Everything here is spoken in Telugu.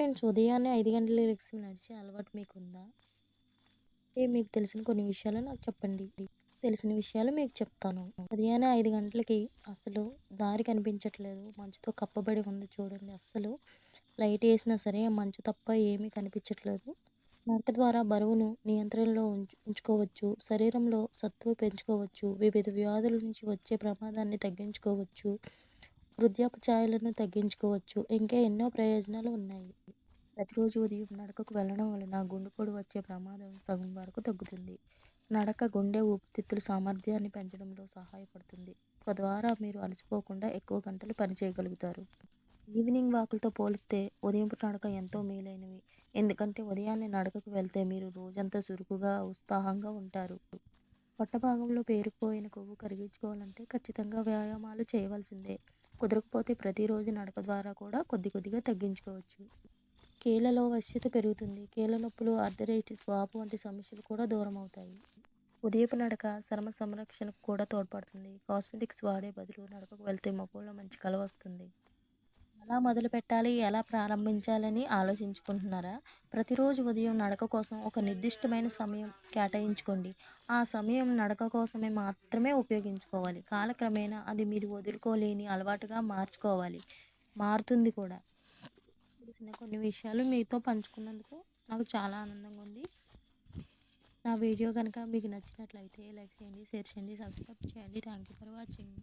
ఫ్రెండ్స్ ఉదయాన్నే ఐదు గంటల లిరిక్స్ నడిచే అలవాటు మీకుందా? ఏ మీకు తెలిసిన కొన్ని విషయాలు నాకు చెప్పండి. తెలిసిన విషయాలు మీకు చెప్తాను. ఉదయాన్నే ఐదు గంటలకి అసలు దారి కనిపించట్లేదు. మంచుతో కప్పబడి ఉంది చూడండి. అస్సలు లైట్ వేసినా సరే మంచు తప్ప ఏమీ కనిపించట్లేదు. నడక ద్వారా బరువును నియంత్రణలో ఉంచు ఉంచుకోవచ్చు. శరీరంలో సత్తువ పెంచుకోవచ్చు. వివిధ వ్యాధుల నుంచి వచ్చే ప్రమాదాన్ని తగ్గించుకోవచ్చు. వృద్ధాప్య ఛాయలను తగ్గించుకోవచ్చు. ఇంకా ఎన్నో ప్రయోజనాలు ఉన్నాయి. ప్రతిరోజు ఉదయం నడకకు వెళ్ళడం వలన గుండెపోటు వచ్చే ప్రమాదం సగం వరకు తగ్గుతుంది. నడక గుండె ఊపిరితిత్తుల సామర్థ్యాన్ని పెంచడంలో సహాయపడుతుంది. తద్వారా మీరు అలసిపోకుండా ఎక్కువ గంటలు పనిచేయగలుగుతారు. ఈవినింగ్ వాకులతో పోలిస్తే ఉదయం నడక ఎంతో మేలైనవి. ఎందుకంటే ఉదయాన్నే నడకకు వెళ్తే మీరు రోజంతా చురుకుగా, ఉత్సాహంగా ఉంటారు. పొట్ట భాగంలో పేరుకుపోయిన కొవ్వు కరిగించుకోవాలంటే ఖచ్చితంగా వ్యాయామాలు చేయవలసిందే. కుదరకపోతే ప్రతిరోజు నడక ద్వారా కూడా కొద్ది కొద్దిగా తగ్గించుకోవచ్చు. కీళ్ళలో వశ్యత పెరుగుతుంది. కీళ్ళ నొప్పులు, ఆర్థరైటిస్, వాపు వంటి సమస్యలు కూడా దూరమవుతాయి. ఉదయపు నడక చర్మ సంరక్షణకు కూడా తోడ్పడుతుంది. కాస్మెటిక్స్ వాడే బదులు నడకకు వెళ్తే మొక్కల్లో మంచి కల వస్తుంది. ఎలా మొదలుపెట్టాలి? ఎలా ప్రారంభించాలని ఆలోచించుకుంటున్నారా? ప్రతిరోజు ఉదయం నడక కోసం ఒక నిర్దిష్టమైన సమయం కేటాయించుకోండి. ఆ సమయం నడక కోసమే మాత్రమే ఉపయోగించుకోవాలి. కాలక్రమేణా అది మీరు వదులుకోలేని అలవాటుగా మార్చుకోవాలి. మారుతుంది కూడా. తెలిసిన కొన్ని విషయాలు మీతో పంచుకున్నందుకు నాకు చాలా ఆనందంగా ఉంది. నా వీడియో కనుక మీకు నచ్చినట్లయితే లైక్ చేయండి, షేర్ చేయండి, సబ్స్క్రైబ్ చేయండి. Thank you for watching.